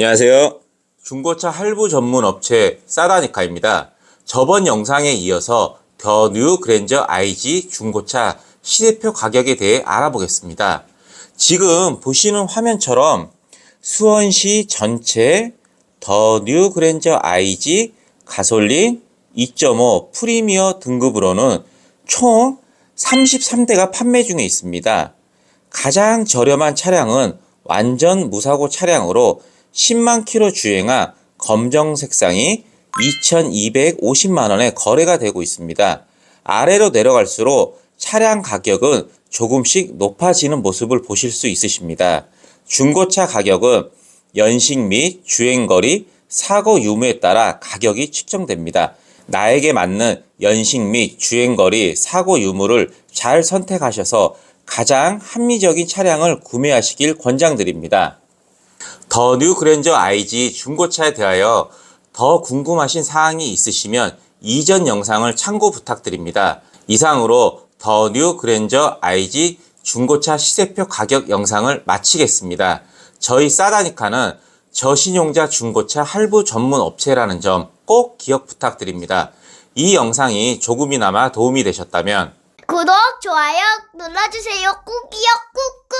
안녕하세요. 중고차 할부 전문 업체 사다니카입니다. 저번 영상에 이어서 더 뉴 그랜저 IG 중고차 시대표 가격에 대해 알아보겠습니다. 지금 보시는 화면처럼 수원시 전체 더 뉴 그랜저 IG 가솔린 2.5 프리미어 등급으로는 총 33대가 판매 중에 있습니다. 가장 저렴한 차량은 완전 무사고 차량으로 10만 킬로 주행한 검정 색상이 2,250만 원에 거래가 되고 있습니다. 아래로 내려갈수록 차량 가격은 조금씩 높아지는 모습을 보실 수 있으십니다. 중고차 가격은 연식 및 주행거리, 사고 유무에 따라 가격이 측정됩니다. 나에게 맞는 연식 및 주행거리, 사고 유무를 잘 선택하셔서 가장 합리적인 차량을 구매하시길 권장드립니다. 더 뉴 그랜저 IG 중고차에 대하여 더 궁금하신 사항이 있으시면 이전 영상을 참고 부탁드립니다. 이상으로 더 뉴 그랜저 IG 중고차 시세표 가격 영상을 마치겠습니다. 저희 사다니카는 저신용자 중고차 할부 전문 업체라는 점 꼭 기억 부탁드립니다. 이 영상이 조금이나마 도움이 되셨다면 구독, 좋아요 눌러주세요. 꾹이요, 꾹꾹.